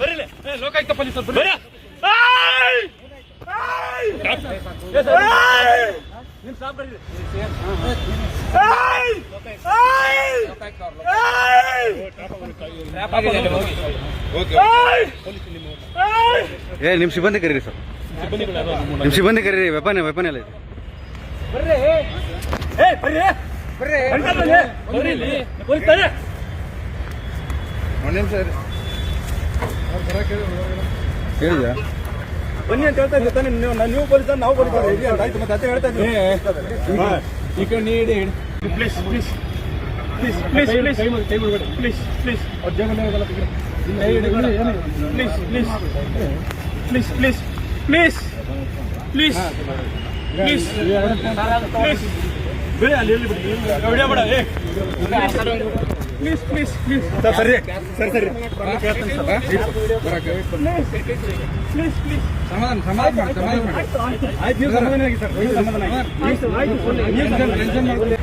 ಬರೀಲಿ ಏ ನಿಮ್ಮ ಸಿಬ್ಬಂದಿ ಕರೀರಿ ಸರ್. ನಿಮ್ಮ ಸಿಬ್ಬಂದಿ ಕರೀರಿ ವೆಪನ್ ವೆಪನ್ ಎಲ್ಲ ಇದೆ. ಬರ್ರಿ. ಏ ಹೇಳಿದ್ಯಾ ಬನ್ನಿ ಅಂತ ಹೇಳ್ತಾ ಇದ್ದೆ ತಾನೇ ನೀವು ನೀವು ಪೊಲೀಸ್ ನಾವು ಪೊಲೀಸ್ ಆಯ್ತು ಮತ್ತೆ ಅದೇ ಹೇಳ್ತಾ ಇದ್ದೀನಿ ಈ ಕಡೆ please please please please please please please ಅವ್ರ ಹೋಗಲ್ಲ please please please please please please please please ಬೇಡ ಅಲ್ಲಿ ಎಲ್ಲಿ ಬಿಡಿ ಹೊಡಿಯ ಬೇಡ ಏ ಪ್ಲೀಸ್ ಪ್ಲೀಸ್ ಪ್ಲೀಸ್ ಸರ್ ಸರಿ ಸರಿ ಸರಿ ಪ್ಲೀಸ್ ಪ್ಲೀಸ್ ಸಮಾಧಾನ ಸಮಾಧಾನ ಮಾಡಿ ಸಮಾಧಾನ ಮಾಡಿ ಆಯ್ತು ನೀವು ಸಮಾಧಾನ ಆಗಿ ಸರ್ ನೀವು ಸಮಾಧಾನ ಆಗಿ ಆಯ್ತು ಆಯ್ತು ನೀವು ಸಮಾಧಾನ ಟೆನ್ಷನ್ ಮಾಡ್ಕೊಳ್ಳಿ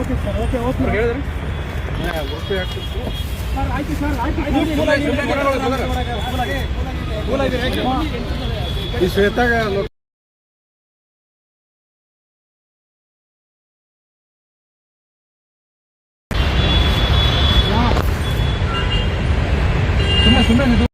ಓಕೆ ಸರ್ ಓಕೆ ಓಕೆ ಹೇಳಿದ್ರೆ ಸರ್ ಆಯ್ತು ಸರ್ ಆಯ್ತು ಈ ಶ್ವೇತಾಗ ಸುಮ್ಮನೆ ಸುಮ್ಮನೆ